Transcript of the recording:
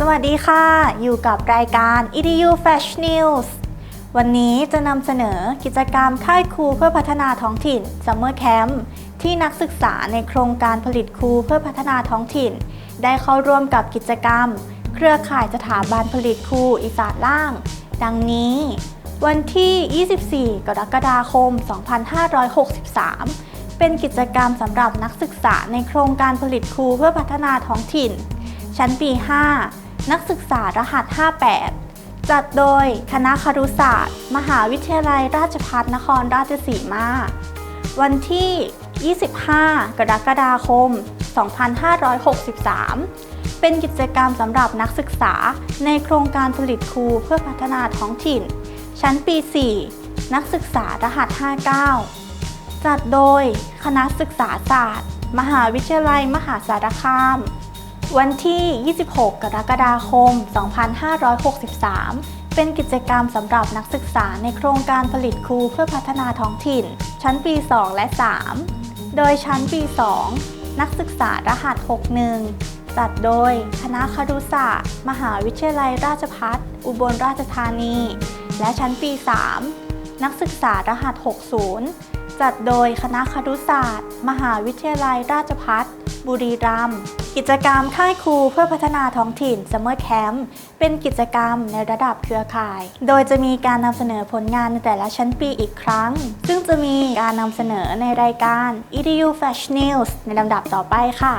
สวัสดีค่ะ อยู่กับรายการ EDU Flash News วันนี้จะนำเสนอกิจกรรมค่ายครูเพื่อพัฒนาท้องถิ่น Summer Camp ที่นักศึกษาในโครงการผลิตครูเพื่อพัฒนาท้องถิ่น ได้เข้าร่วมกับกิจกรรม เครือข่ายสถาบันผลิตครูอีสานล่าง ดังนี้ วันที่ 24 กรกฎาคม 2563 เป็นกิจกรรมสำหรับนักศึกษาในโครงการผลิตครูเพื่อพัฒนาท้องถิ่น ชั้นปี 5 นักศึกษารหัส 58 จัดโดยคณะครุศาสตร์ มหาวิทยาลัยราชภัฏนครราชสีมา วันที่ 25 กรกฎาคม 2563 เป็นกิจกรรมสำหรับนักศึกษาในโครงการผลิตครูเพื่อพัฒนาท้องถิ่น ชั้นปี 4 นักศึกษารหัส 59 จัดโดยคณะศึกษาศาสตร์ มหาวิทยาลัยมหาสารคาม วันที่ 26 กรกฎาคม 2563 เป็นกิจกรรมสำหรับนักศึกษาในโครงการผลิตครูเพื่อพัฒนาท้องถิ่น ชั้นปี 2 และ 3 โดยชั้นปี 2 นักศึกษารหัส 61 จัดโดยคณะครุศาสตร์ มหาวิทยาลัยราชภัฏอุบลราชธานี และชั้นปี 3 นักศึกษารหัส 60 จัดโดยคณะครุศาสตร์ มหาวิทยาลัยราชภัฏ บุรีรัมย์กิจกรรมค่ายครูเพื่อพัฒนาท้องถิ่น Summer Camp เป็นกิจกรรมในระดับเครือข่าย โดยจะมีการนำเสนอผลงานในแต่ละชั้นปีอีกครั้ง ซึ่งจะมีการนำเสนอในรายการ EDU Flash News ในลำดับต่อไปค่ะ